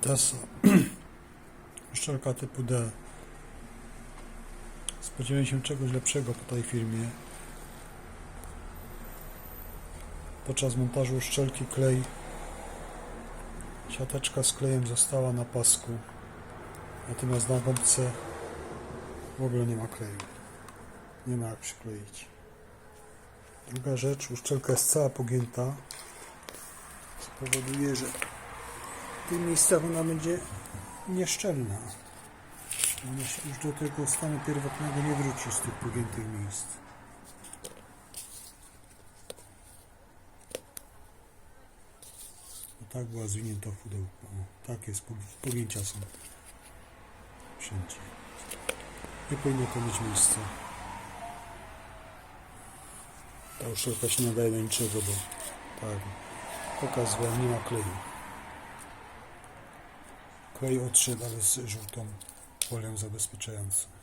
Tesa. Uszczelka typu D. Spodziewałem się czegoś lepszego po tej firmie. Podczas montażu uszczelki klej siateczka z klejem została na pasku. Natomiast na gąbce w ogóle nie ma kleju. Nie ma jak przykleić. Druga rzecz, uszczelka jest cała pogięta. Spowoduje, że w tych miejscach ona będzie nieszczelna. Ona się już do tego stanu pierwotnego nie wróci z tych pogiętych miejsc. O tak była zwinięta w pudełku. O, tak jest, pogi- pogięcia są wszędzie. Nie powinno to mieć miejsca. Ta uszczelka się nadaje do niczego, bo tak, pokazywałem, nie ma kleju. Klej odszedł, ale z żółtą folią zabezpieczającą.